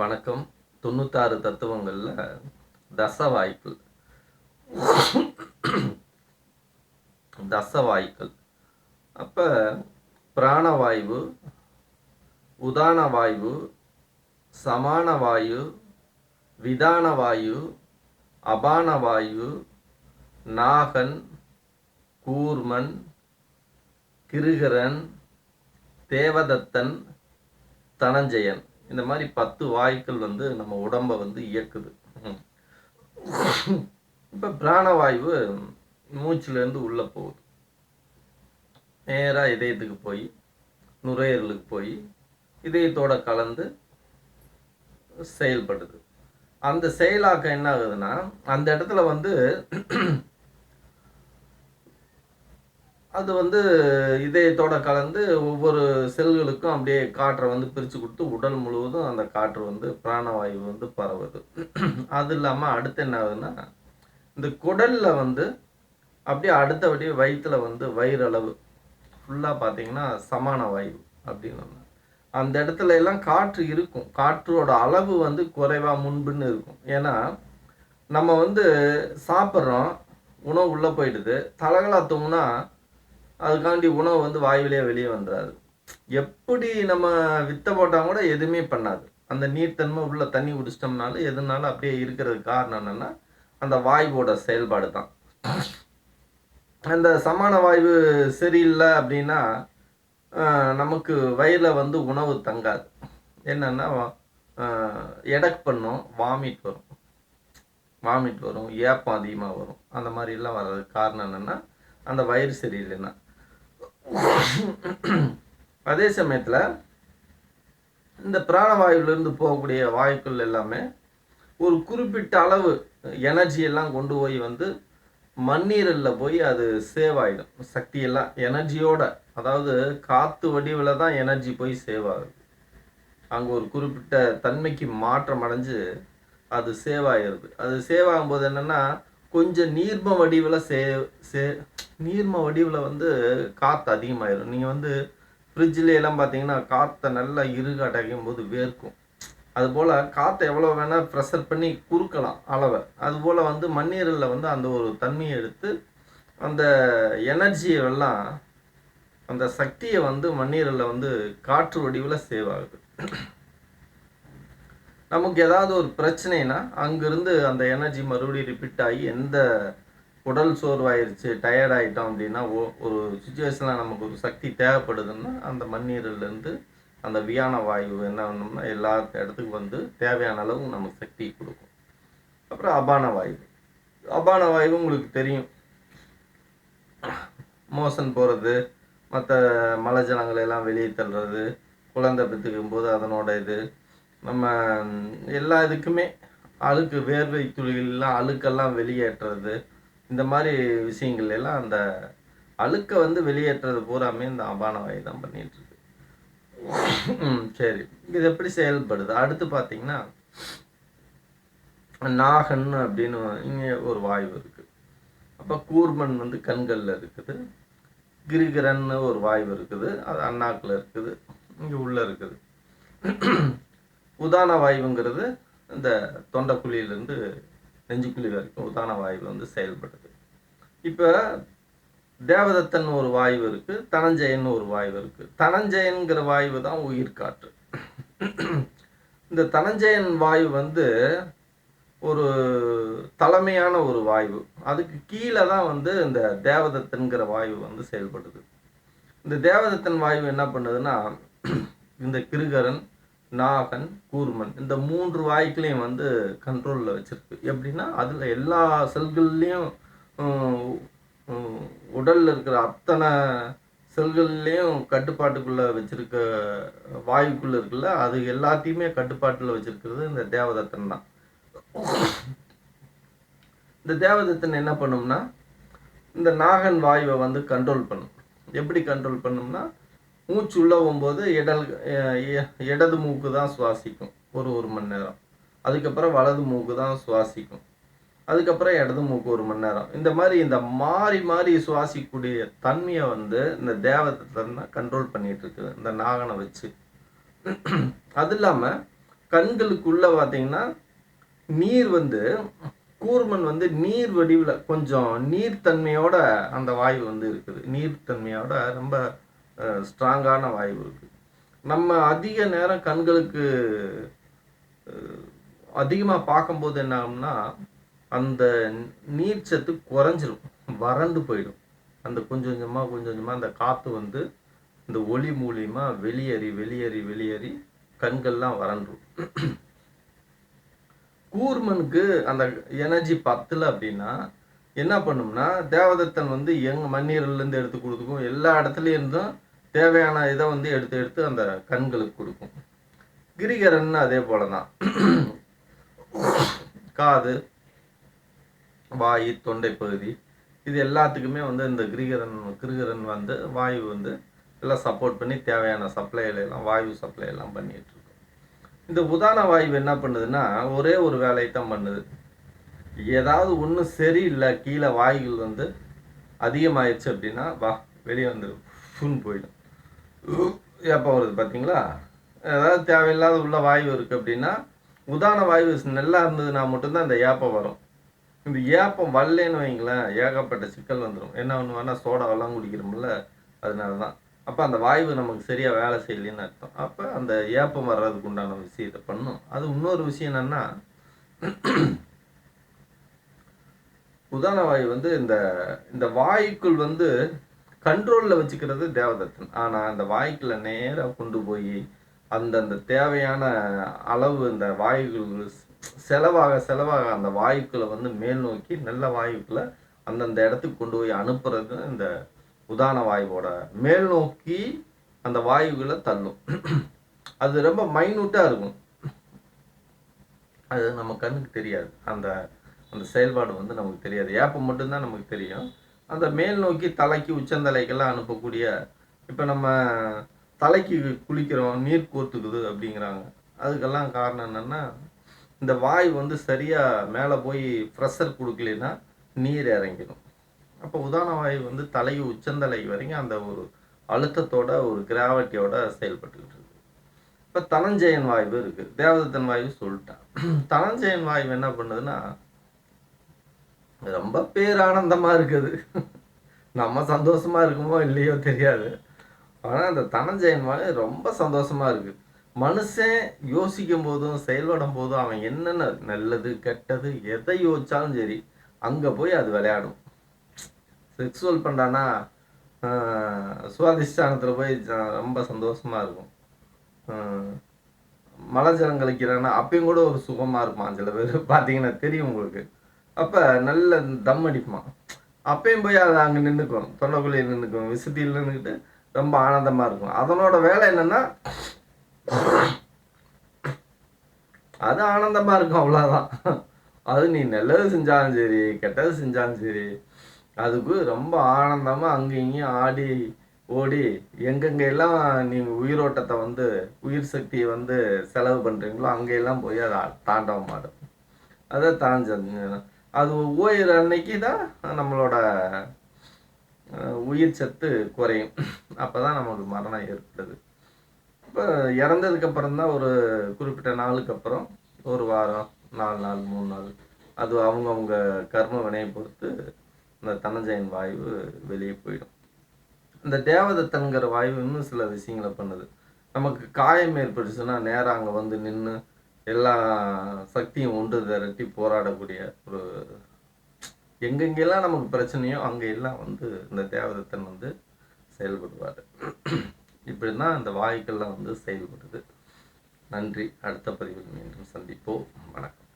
வணக்கம். தொண்ணூத்தாறு தத்துவங்களில் தச வாய்ப்பு தச வாய்க்கள் அப்போ பிராணவாயு உதான வாயு சமான வாயு விதான வாயு அபான வாயு நாகன் கூர்மன் கிருகரன் தேவதத்தன் தனஞ்சயன். இந்த மாதிரி பத்து வாயுக்கள் வந்து நம்ம உடம்பை வந்து இயக்குது. இப்போ பிராணவாயு மூச்சிலேருந்து உள்ளே போகுது. நேராக இதயத்துக்கு போய் நுரையீரலுக்கு போய் இதயத்தோட கலந்து செயல்படுது. அந்த செயலாக்கம் என்ன ஆகுதுன்னா அந்த இடத்துல வந்து அது வந்து இதயத்தோட கலந்து ஒவ்வொரு செல்களுக்கும் அப்படியே காற்றை வந்து பிரித்து கொடுத்து உடல் முழுவதும் அந்த காற்று வந்து பிராணவாயு வந்து பரவுது. அது இல்லாமல் அடுத்து என்ன ஆகுதுன்னா இந்த குடலில் வந்து அப்படியே அடுத்தபடி வயிற்றில் வந்து வயிறளவு ஃபுல்லாக பார்த்தீங்கன்னா சமான வாயு அப்படின்னு அந்த இடத்துல எல்லாம் காற்று இருக்கும். காற்றோட அளவு வந்து குறைவாக முன்புன்னு இருக்கும். ஏன்னா நம்ம வந்து சாப்பிட்றோம் உணவு உள்ளே போயிடுது தலகலா தூங்குனா அதுக்காண்டி உணவு வந்து வாயுவிலே வெளியே வந்துடாது எப்படி நம்ம வித்த போட்டால் கூட எதுவுமே பண்ணாது. அந்த நீர்த்தன்மை உள்ள தண்ணி குடிச்சிட்டோம்னாலும் எதுனாலும் அப்படியே இருக்கிறதுக்கு காரணம் என்னென்னா அந்த வாயுவோட செயல்பாடு தான் அந்த சமான வாயு சரியில்லை அப்படின்னா நமக்கு வயிறில் வந்து உணவு தங்காது. என்னென்னா எடக் பண்ணும் வாமிட் வரும். வாமிட் வரும் ஏப்பம் அதிகமாக வரும். அந்த மாதிரிலாம் வர்றதுக்கு காரணம் என்னென்னா அந்த வயிறு சரியில்லைன்னா. அதே சமயத்தில் இந்த பிராணவாயுவிலேருந்து போகக்கூடிய வாயுக்கள் எல்லாமே ஒரு குறிப்பிட்ட அளவு எனர்ஜி எல்லாம் கொண்டு போய் வந்து மண்ணீரலில் போய் அது சேவ் ஆகிடும் சக்தியெல்லாம் எனர்ஜியோட அதாவது காற்று வடிவில் தான் எனர்ஜி போய் சேவ் ஆகுது. அங்கே ஒரு குறிப்பிட்ட தன்மைக்கு மாற்றம் அடைஞ்சு அது சேவ் ஆகிருது அது சேவ் ஆகும்போது என்னென்னா கொஞ்சம் நீர்ம வடிவில் சே சே நீர்ம வடிவில் வந்து காற்று அதிகமாயிடும் நீங்கள் வந்து ஃப்ரிட்ஜில் எல்லாம் பார்த்தீங்கன்னா காற்றை நல்லா இருகாட்டைக்கும் போது வேர்க்கும். அதுபோல் காற்றை எவ்வளோ வேணால் ப்ரெஷர் பண்ணி குறுக்கலாம் அளவை. அதுபோல் வந்து மண்ணீரலில் வந்து அந்த ஒரு தன்மையை எடுத்து அந்த எனர்ஜியை எல்லாம் அந்த சக்தியை வந்து மண்ணீரலில் வந்து காற்று வடிவில் சேவ் ஆகுது. நமக்கு ஏதாவது ஒரு பிரச்சனைனா அங்கிருந்து அந்த எனர்ஜி மறுபடியும் ரிப்பீட் ஆகி எந்த உடல் சோர்வாயிருச்சு டயர்ட் ஆகிட்டோம் அப்படின்னா ஓ- ஒரு சுச்சுவேஷனில் நமக்கு ஒரு சக்தி தேவைப்படுதுன்னா அந்த மண்ணீரல்லேருந்து அந்த வியான வாயு என்ன பண்ணோம்னா எல்லா இடத்துக்கு வந்து தேவையான அளவு நமக்கு சக்தி கொடுக்கும். அப்புறம் அபான வாயு. அபான வாயு உங்களுக்கு தெரியும். மோசன் போகிறது மற்ற மலை ஜலங்களை எல்லாம் வெளியே தள்ளுறது குழந்தை பெற்றுக்கும் போது அதனோட இது நம்ம எல்லா இதுக்குமே அழுக்கு வேர்வை துளிகள்லாம் அழுக்கெல்லாம் வெளியேற்றுறது இந்த மாதிரி விஷயங்கள் எல்லாம் அந்த அழுக்கை வந்து வெளியேற்றுறது பூராமே இந்த அபான வகை தான் பண்ணிட்டு இருக்கு சரி. இது எப்படி செயல்படுது? அடுத்து பார்த்தீங்கன்னா நாகன் அப்படின்னு இங்கே ஒரு வாய்வு இருக்கு. அப்போ கூர்மன் வந்து கண்களில் இருக்குது. கிரிகிரன்னு ஒரு வாய்வு இருக்குது. அது அண்ணாக்கில் இருக்குது. இங்கே உள்ளே இருக்குது. உதான வாயுங்கிறது இந்த தொண்டைக்குழியிலேருந்து நெஞ்சுக்குழி வரைக்கும் உதான வாயு வந்து செயல்படுது. இப்போ தேவதத்தன் ஒரு வாயு இருக்குது தனஞ்சயன் ஒரு வாயு இருக்குது தனஞ்சயன்கிற வாயு தான் உயிர் காற்று. இந்த தனஞ்சயன் வாயு வந்து ஒரு தலைமையான ஒரு வாயு. அதுக்கு கீழே தான் வந்து இந்த தேவதத்தன்கிற வாயு வந்து செயல்படுது. இந்த தேவதத்தன் வாயு என்ன பண்ணுதுன்னா இந்த கிருகரன் நாகன் கூர்மன் இந்த மூன்று வாய்க்களையும் வந்து கண்ட்ரோலில் வச்சிருக்கு. எப்படின்னா அதில் எல்லா செல்கள்லேயும் உடலில் இருக்கிற அத்தனை செல்கள்லேயும் கட்டுப்பாட்டுக்குள்ளே வச்சுருக்க வாயுக்குள்ளே இருக்குல்ல அது எல்லாத்தையுமே கட்டுப்பாட்டில் வச்சுருக்கிறது இந்த தேவதத்தன் தான். இந்த தேவதத்தன் என்ன பண்ணும்னா இந்த நாகன் வாயுவை வந்து கண்ட்ரோல் பண்ணும். எப்படி கண்ட்ரோல் பண்ணும்னா மூச்சு உள்ள போகும்போது இடல் இடது மூக்கு தான் சுவாசிக்கும் ஒரு ஒரு மணி நேரம். அதுக்கப்புறம் வலது மூக்கு தான் சுவாசிக்கும். அதுக்கப்புறம் இடது மூக்கு ஒரு மணி நேரம். இந்த மாதிரி இந்த மாறி மாறி சுவாசிக்கக்கூடிய தன்மையை வந்து இந்த தேவத்தை தான் கண்ட்ரோல் பண்ணிட்டு இருக்குது இந்த நாகனை வச்சு. அது இல்லாமல் கண்களுக்குள்ளே பார்த்தீங்கன்னா நீர் வந்து கூர்மன் வந்து நீர் வடிவில் கொஞ்சம் நீர்த்தன்மையோட அந்த வாயு வந்து இருக்குது. நீர்த்தன்மையோட ரொம்ப ஸ்ட்ராங்கான வாய்வு இருக்குது நம்ம அதிக நேரம் கண்களுக்கு அதிகமாக பார்க்கும்போது என்ன ஆகும்னா அந்த நீர்ச்சத்து குறைஞ்சிரும். வறண்டு போயிடும். அந்த கொஞ்சம் கொஞ்சமாக கொஞ்சம் கொஞ்சமாக அந்த காற்று வந்து இந்த ஒளி மூலியமா வெளியேறி வெளியேறி வெளியேறி கண்கள்லாம் வறண்டும் கூர்மனுக்கு அந்த எனர்ஜி பத்தல அப்படின்னா என்ன பண்ணும்னா தேவதத்தன் வந்து எங்க மண்ணீரல்லேருந்து எடுத்து கொடுத்துக்கும். எல்லா இடத்துலையும் இருந்தும் தேவையான இதை வந்து எடுத்து எடுத்து அந்த கண்களுக்கு கொடுக்கும். கிரிகரன் அதே போல தான் காது வாய் தொண்டை பகுதி இது எல்லாத்துக்குமே வந்து இந்த கிரிகரன் கிரிகரன் வந்து வாயு வந்து எல்லாம் சப்போர்ட் பண்ணி தேவையான சப்ளைலாம் எல்லாம் வாயு சப்ளை எல்லாம் பண்ணிட்டு இருக்கும். இந்த உதான வாயு என்ன பண்ணுதுன்னா ஒரே ஒரு வேலையை தான் பண்ணுது. ஏதாவது ஒன்றும் சரியில்லை கீழே வாயுகள் வந்து அதிகமாயிடுச்சு அப்படின்னா வா வெளியே வந்து ஃபுன் போயிடும். ஏப்பம் வருது பார்த்தீங்களா ஏதாவது தேவையில்லாத உள்ள வாயு இருக்குது அப்படின்னா உதான வாயு நல்லா இருந்ததுன்னா மட்டும்தான் இந்த ஏப்பம் வரும். இந்த ஏப்பம் வரலன்னு வைங்களேன் ஏகப்பட்ட சிக்கல் வந்துடும் என்ன பண்ணுவான்னா சோடாவெல்லாம் குடிக்கிறோம்ல அதனால தான் அப்போ அந்த வாயு நமக்கு சரியாக வேலை செய்யலைன்னு அர்த்தம். அப்போ அந்த ஏப்பம் வர்றதுக்கு உண்டான விஷயத்தை பண்ணும். அது இன்னொரு விஷயம் என்னென்னா உதான வாயு வந்து இந்த இந்த வாயுக்குள் வந்து கண்ட்ரோலில் வச்சுக்கிறது தேவதத்தன். ஆனால் அந்த வாய்க்குள்ள நேராக கொண்டு போய் அந்தந்த தேவையான அளவு இந்த வாயுகள் செலவாக செலவாக அந்த வாயுக்களை வந்து மேல் நோக்கி நல்ல வாயுக்களை அந்தந்த இடத்துக்கு கொண்டு போய் அனுப்புறது இந்த உதான வாயுவோட மேல் நோக்கி அந்த வாயுகளை தள்ளும். அது ரொம்ப மைனூட்டாக இருக்கும். அது நம்ம கண்ணுக்கு தெரியாது. அந்த அந்த செயல்பாடு வந்து நமக்கு தெரியாது. ஏப்பம் மட்டும்தான் நமக்கு தெரியும். அந்த மேல் நோக்கி தலைக்கு உச்சந்தலைக்கெல்லாம் அனுப்பக்கூடிய இப்போ நம்ம தலைக்கு குளிக்கிறோம் நீர் கோர்த்துக்குது அப்படிங்கிறாங்க. அதுக்கெல்லாம் காரணம் என்னென்னா இந்த வாய் வந்து சரியாக மேலே போய் ப்ரெஷர் கொடுக்கலன்னா நீர் இறங்கிடும். அப்போ உதாரண வாய் வந்து தலை உச்சந்தலை வரைக்கும் அந்த ஒரு அழுத்தத்தோட ஒரு கிராவிட்டியோட செயல்பட்டுக்கிட்டு இருக்கு. இப்போ தனஞ்சயன் வாய்வு இருக்குது தேவதத்தன் வாயு சொல்லிட்டான். தனஞ்சயன் வாய்வு என்ன பண்ணுதுன்னா ரொம்ப பேர் ஆனந்தமாக இருக்குது. நம்ம சந்தோஷமாக இருக்குமோ இல்லையோ தெரியாது. ஆனால் அந்த தனஞ்சயன் வாயு ரொம்ப சந்தோஷமாக இருக்குது மனுஷன் யோசிக்கும் போதும் செயல்படும் போதும் அவன் என்னென்ன நல்லது கெட்டது எதை யோசிச்சாலும் சரி அங்கே போய் அது விளையாடும். செக்ஸுவல் பண்ணுறான்னா சுவாதிஷ்டானத்தில் போய் ரொம்ப சந்தோஷமாக இருக்கும். மலஜலம் கழிக்கிறான்னா அப்பயும் கூட ஒரு சுகமாக இருப்பான் சில பேர் பார்த்தீங்கன்னா தெரியும் உங்களுக்கு. அப்போ நல்ல தம் அடிப்பான். அப்பயும் போய் அதை அங்கே நின்றுக்கும் தொண்டைக்குள்ளே நின்றுக்கும் விசிட்டியில் நின்றுக்கிட்டு ரொம்ப ஆனந்தமாக இருக்கும். அதனோட வேலை என்னென்னா அது ஆனந்தமாக இருக்கும் அவ்வளோதான் அது நீ நல்லது செஞ்சாலும் சரி கெட்டது செஞ்சாலும் சரி அதுக்கு ரொம்ப ஆனந்தமாக அங்கே இங்கேயும் ஆடி ஓடி எங்கெங்க எல்லாம் நீங்கள் உயிரோட்டத்தை வந்து உயிர் சக்தியை வந்து செலவு பண்ணுறீங்களோ அங்கெல்லாம் போய் அதை தாண்டவம் ஆடும் அதை தாஞ்சது அது ஓயிற அன்னைக்கு தான் நம்மளோட உயிர் சத்து குறையும். அப்போ தான் நமக்கு மரணம் ஏற்படுது. இப்போ இறந்ததுக்கு அப்புறம் தான் ஒரு குறிப்பிட்ட நாளுக்கு அப்புறம் ஒரு வாரம் நாலு நாள் மூணு நாள் அது அவங்கவுங்க கர்ம வினையை பொறுத்து இந்த தனஞ்சயன் வாயு வெளியே போயிடும். இந்த தேவதத்தன்கிற வாயு இன்னும் சில விஷயங்களை பண்ணுது. நமக்கு காயம் ஏற்பட்டுச்சுன்னா நேராக அங்கே வந்து நின்று எல்லா சக்தியும் ஒன்று திரட்டி போராடக்கூடிய ஒரு எங்கெங்கெல்லாம் நமக்கு பிரச்சனையோ அங்கே எல்லாம் வந்து இந்த தேவதத்தன் வந்து செயல்படுவார். இப்படி தான் இந்த வாயுக்கள்லாம் வந்து செயல்படுது. நன்றி. அடுத்த பதிவில் மீண்டும் சந்திப்போம். வணக்கம்.